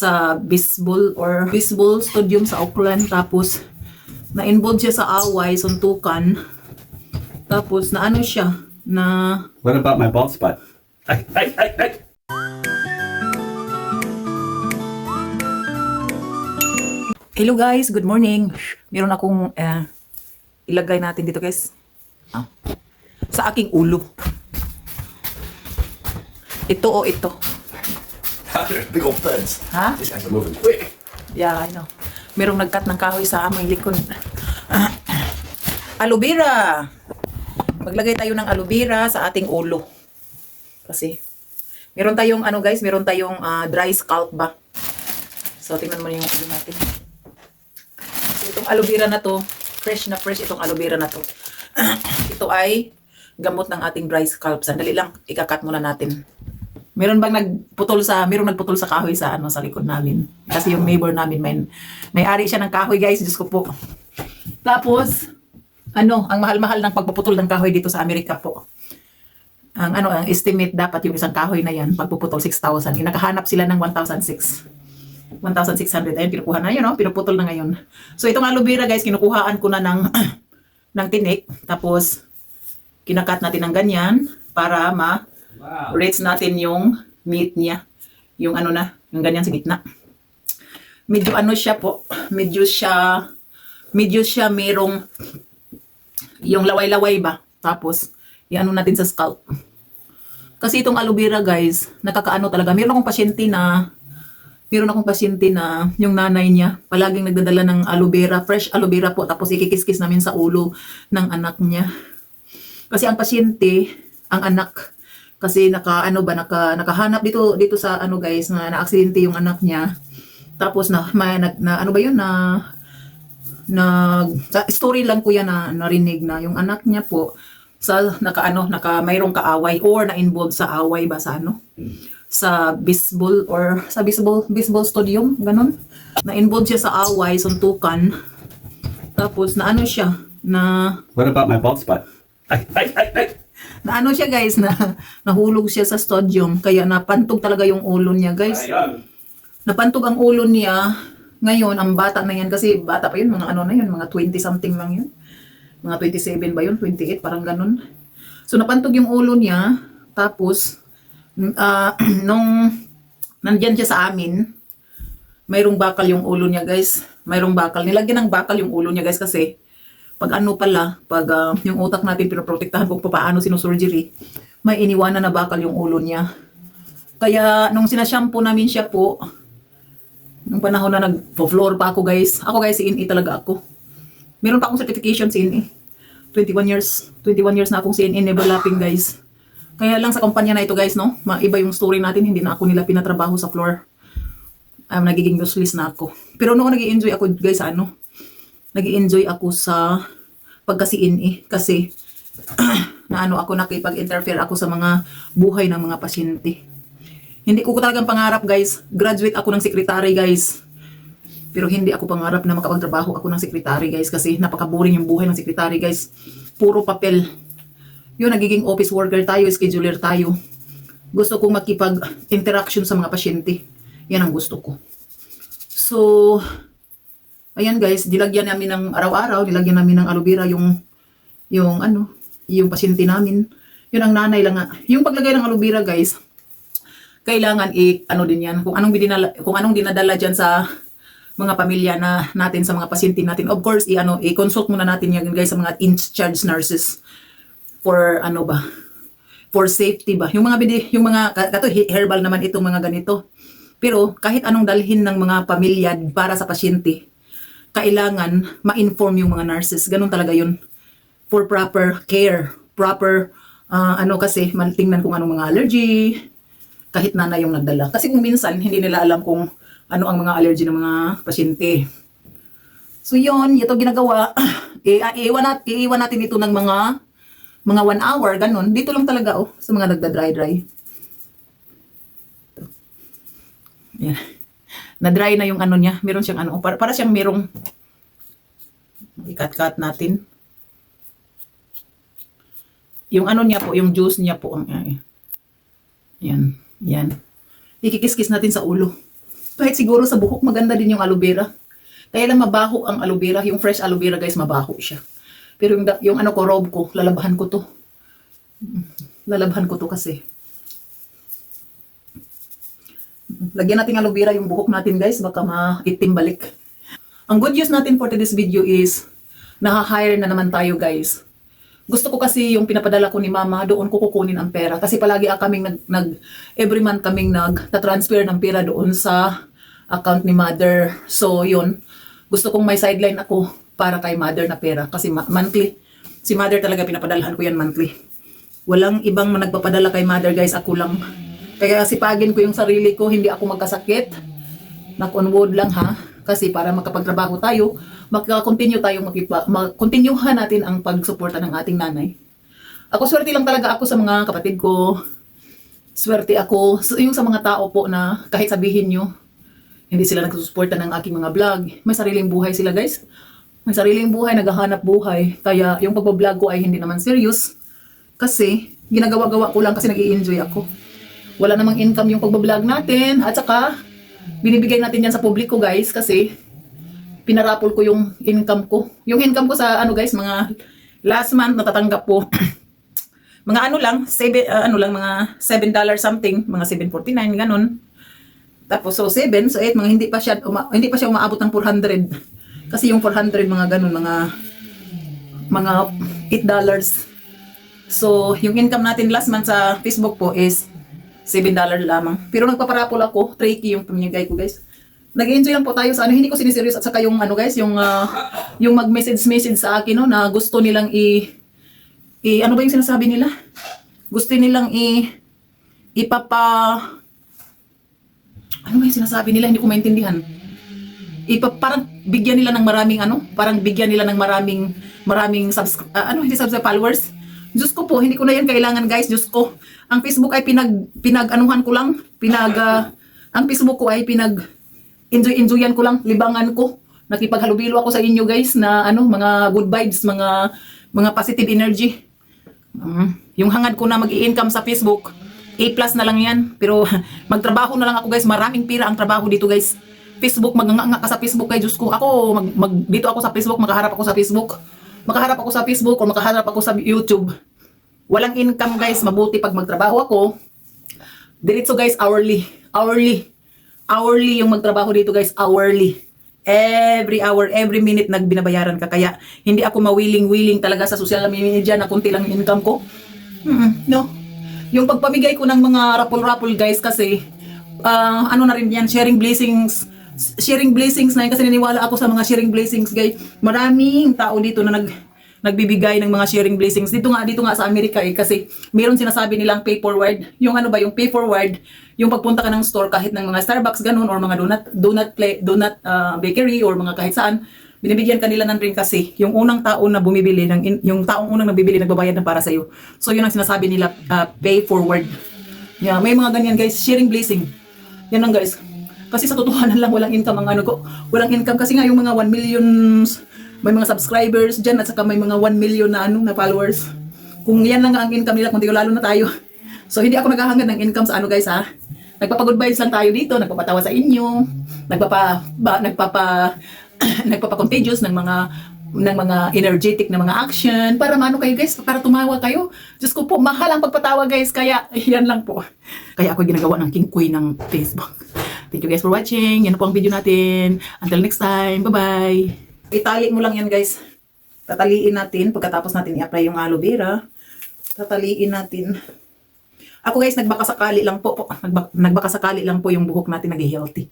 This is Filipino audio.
sa baseball or baseball stadium sa Auckland tapos na-involve siya sa away, suntukan. Tapos na ano siya na What about my bald spot? Ay, ay, ay, ay. Hello guys, good morning. Meron akong eh, ilagay natin dito guys. Ah. Sa aking ulo. Ito o ito. Big old thuds. Ha? These guys are moving quick. Yeah, I know. Merong nagkat ng kahoy sa aming likod. Ah. Aloe vera. Maglagay tayo ng aloe vera sa ating ulo. Kasi, meron tayong, ano guys, meron tayong ah, dry scalp ba? So, tingnan mo yung ulo natin. So, itong aloe vera na to, fresh na fresh itong aloe vera na to. Ito ay gamot ng ating dry scalp. Sandali lang, ikakat muna natin. Meron bang nagputol sa, meron nagputol sa kahoy sa ano sa likod namin. Kasi yung neighbor namin may may ari siya ng kahoy, guys, Diyos ko po. Tapos ano, ang mahal-mahal ng pagpuputol ng kahoy dito sa Amerika po. Ang ano, ang estimate dapat yung isang kahoy na yan, pagpuputol 6,000. Inakahanap sila ng 1,006. 1,600. Ayun, kinukuha na yun, no? pinuputol na ngayon. So, itong aloe vera, guys, kinukuhaan ko na ng, ng tinik. Tapos, kinakat natin ng ganyan para ma Wow. rates natin yung meat niya. Yung ano na, yung ganyan sa gitna. Medyo ano siya po, medyo siya, medyo siya merong, yung laway-laway ba? Tapos, i-ano natin sa scalp. Kasi itong aloe vera guys, nakakaano talaga. Meron akong pasyente na, meron akong pasyente na yung nanay niya, palaging nagdadala ng aloe vera, fresh aloe vera po, tapos ikikiskis namin sa ulo ng anak niya. Kasi ang pasyente, ang anak, kasi naka ano ba naka nakahanap dito dito sa ano guys na naaksidente yung anak niya. Tapos na, may, nag- na ano ba yun na na story lang ko yan na narinig na yung anak niya po sa naka ano naka mayroong kaaway or na involved sa away ba sa ano sa baseball or sa baseball baseball stadium ganon na involved siya sa away suntukan tapos na ano siya na What about my bald spot? Ay, ay, ay, ay. na ano siya guys na nahulog siya sa stadium kaya napantog talaga yung ulo niya guys. Napantog ang ulo niya. Ngayon ang bata na yan kasi bata pa yun mga ano na yun mga 20 something lang yun. Mga 27 ba yun 28 parang ganun. So napantog yung ulo niya. Tapos ah, nung nandyan siya sa amin mayroong bakal yung ulo niya guys. Mayroong bakal. Nilagyan ng bakal yung ulo niya guys kasi pag ano pala, pag ah, yung utak natin pinoprotektahan kung paano sinusurgery, may iniwanan na bakal yung ulo niya. Kaya nung sinashampoo namin siya po, nung panahon na nag-floor pa ako guys, ako guys, CNA talaga ako. Meron pa akong certification CNA. 21 years, 21 years na akong CNA, never lapping guys. Kaya lang sa kumpanya na ito guys, no, maiba yung story natin, hindi na ako nila pinatrabaho sa floor. Um, nagiging useless na ako. Pero noon nag enjoy ako guys ano, nag enjoy ako sa pagka-CNA kasi na ano ako nakipag-interfere ako sa mga buhay ng mga pasyente. Hindi ko talagang pangarap guys, graduate ako ng secretary guys. Pero hindi ako pangarap na makapagtrabaho ako ng secretary guys kasi napaka-boring yung buhay ng secretary guys. Puro papel. Yun, nagiging office worker tayo, scheduler tayo. Gusto kong makipag-interaction sa mga pasyente. Yan ang gusto ko. So, Ayan guys, dilagyan namin ng araw-araw, dilagyan namin ng aloe vera yung yung ano, yung pasyente namin. Yun ang nanay lang. Yung paglagay ng aloe vera guys, kailangan i ano din yan, kung anong dinala, kung anong dinadala diyan sa mga pamilya na natin sa mga pasyente natin. Of course, i ano, i-consult muna natin yan guys sa mga in charge nurses for ano ba? For safety ba? Yung mga yung mga kato herbal naman itong mga ganito. Pero kahit anong dalhin ng mga pamilya para sa pasyente, kailangan ma-inform yung mga nurses. Ganun talaga yun. For proper care. Proper, ah, ano kasi, tingnan kung anong mga allergy, kahit nanay yung nagdala. Kasi kung minsan, hindi nila alam kung ano ang mga allergy ng mga pasyente. So yun, ito ginagawa. I- ah, iiwan, nat, iiwan natin ito ng mga mga one hour, ganun. Dito lang talaga, oh, sa mga nagda-dry-dry. Yan. Na-dry na yung ano niya. Meron siyang ano, para, para siyang merong ikat-kat natin. Yung ano niya po, yung juice niya po. ang- ay, Yan, yan. Ikikis-kis natin sa ulo. Kahit siguro sa buhok maganda din yung aloe vera. Kaya lang mabaho ang aloe vera. Yung fresh aloe vera guys, mabaho siya. Pero yung, yung ano ko, robe ko, lalabahan ko to. Lalabahan ko to kasi. Lagyan natin aloe vera yung buhok natin guys, baka maitim balik. Ang good news natin for today's video is, naha-hire na naman tayo guys. Gusto ko kasi yung pinapadala ko ni mama, doon ko kukunin ang pera. Kasi palagi ah, kaming nag, nag every month kaming nag transfer ng pera doon sa account ni mother. So yun, gusto kong may sideline ako para kay mother na pera. Kasi monthly, si mother talaga pinapadalahan ko yan monthly. Walang ibang nagpapadala kay mother guys, ako lang. Kaya sipagin ko yung sarili ko, hindi ako magkasakit. Knock on wood lang ha. Kasi para makapagtrabaho tayo, magka-continue tayo, magkipa, mag-continuehan natin ang pagsuporta ng ating nanay. Ako swerte lang talaga ako sa mga kapatid ko. Swerte ako so, yung sa mga tao po na kahit sabihin nyo, hindi sila nagsusuporta ng aking mga vlog. May sariling buhay sila guys. May sariling buhay, naghahanap buhay. Kaya yung pagbablog ko ay hindi naman serious. Kasi ginagawa-gawa ko lang kasi nag enjoy ako. Wala namang income yung pagbablog natin. At saka, binibigay natin yan sa publiko guys kasi pinarapol ko yung income ko. Yung income ko sa ano guys, mga last month natatanggap po mga ano lang, seven, ah, ano lang, mga 7 dollar something, mga 7.49, ganun. Tapos, so 7, so 8, mga hindi pa siya, uma, hindi pa siya umaabot ng 400. Kasi yung 400, mga ganun, mga, mga 8 dollars. So, yung income natin last month sa Facebook po is 7 dollar lamang. Pero nagpaparapol ako, tricky yung pamimigay ko, guys. Nag-enjoy lang po tayo sa ano, hindi ko siniserious at saka yung ano guys, yung ah, yung mag-message message sa akin no na gusto nilang i i ano ba yung sinasabi nila? Gusto nilang i ipapa ano ba yung sinasabi nila? Hindi ko maintindihan. Ipa, parang bigyan nila ng maraming ano, parang bigyan nila ng maraming maraming subs ah, ano hindi subscribe followers. Diyos ko po, hindi ko na yan kailangan guys, Diyos ko. Ang Facebook ay pinag pinag-anuhan ko lang, pinag ah, ang Facebook ko ay pinag enjoy enjoyan ko lang, libangan ko. Nakipaghalubilo ako sa inyo guys na ano, mga good vibes, mga mga positive energy. Mm. Yung hangad ko na mag-i-income sa Facebook, A plus na lang yan. Pero magtrabaho na lang ako guys. Maraming pira ang trabaho dito guys. Facebook, magnganga ka sa Facebook kay Diyos ko. Ako, mag, mag, dito ako sa Facebook, makaharap ako sa Facebook. Makaharap ako sa Facebook o makaharap ako sa YouTube. Walang income guys. Mabuti pag magtrabaho ako. Diretso guys, hourly. Hourly. Hourly yung magtrabaho dito guys. Hourly. Every hour, every minute nagbinabayaran ka. Kaya hindi ako mawiling-wiling talaga sa social media na kunti lang income ko. Mm, no. Yung pagpamigay ko ng mga rapol-rapol guys kasi ah, ano na rin yan, sharing blessings sharing blessings na yun kasi niniwala ako sa mga sharing blessings guys. Maraming tao dito na nag nagbibigay ng mga sharing blessings. Dito nga, dito nga sa Amerika eh, kasi meron sinasabi nilang pay forward. Yung ano ba, yung pay forward, yung pagpunta ka ng store kahit ng mga Starbucks ganun or mga donut, donut, play, donut ah, bakery or mga kahit saan, binibigyan kanila ng ring kasi yung unang tao na bumibili, ng, yung taong unang nabibili, nagbabayad ng para sa'yo. So yun ang sinasabi nila, ah, pay forward. Yeah, may mga ganyan guys, sharing blessing. Yan lang guys. Kasi sa totohanan lang walang income ang ano ko. Walang income kasi nga yung mga 1 million may mga subscribers dyan at saka may mga 1 million na ano na followers. Kung yan lang ang income nila, kung di ko lalo na tayo. So hindi ako naghahangad ng income sa ano guys ha. Nagpapagod vibes lang tayo dito, nagpapatawa sa inyo, nagpapa ba, nagpapa nagpapa-contagious ng mga ng mga energetic na mga action para maano kayo guys, para tumawa kayo. Diyos ko po, mahal ang pagpatawa guys, kaya yan lang po. Kaya ako ginagawa ng king queen ng Facebook. Thank you guys for watching. Yan po ang video natin. Until next time. Bye-bye. Itali mo lang yan guys. Tataliin natin pagkatapos natin i-apply yung aloe vera. Tataliin natin. Ako guys, nagbakasakali lang po, po. Nagbak- nagbakasakali lang po yung buhok natin nag-healthy.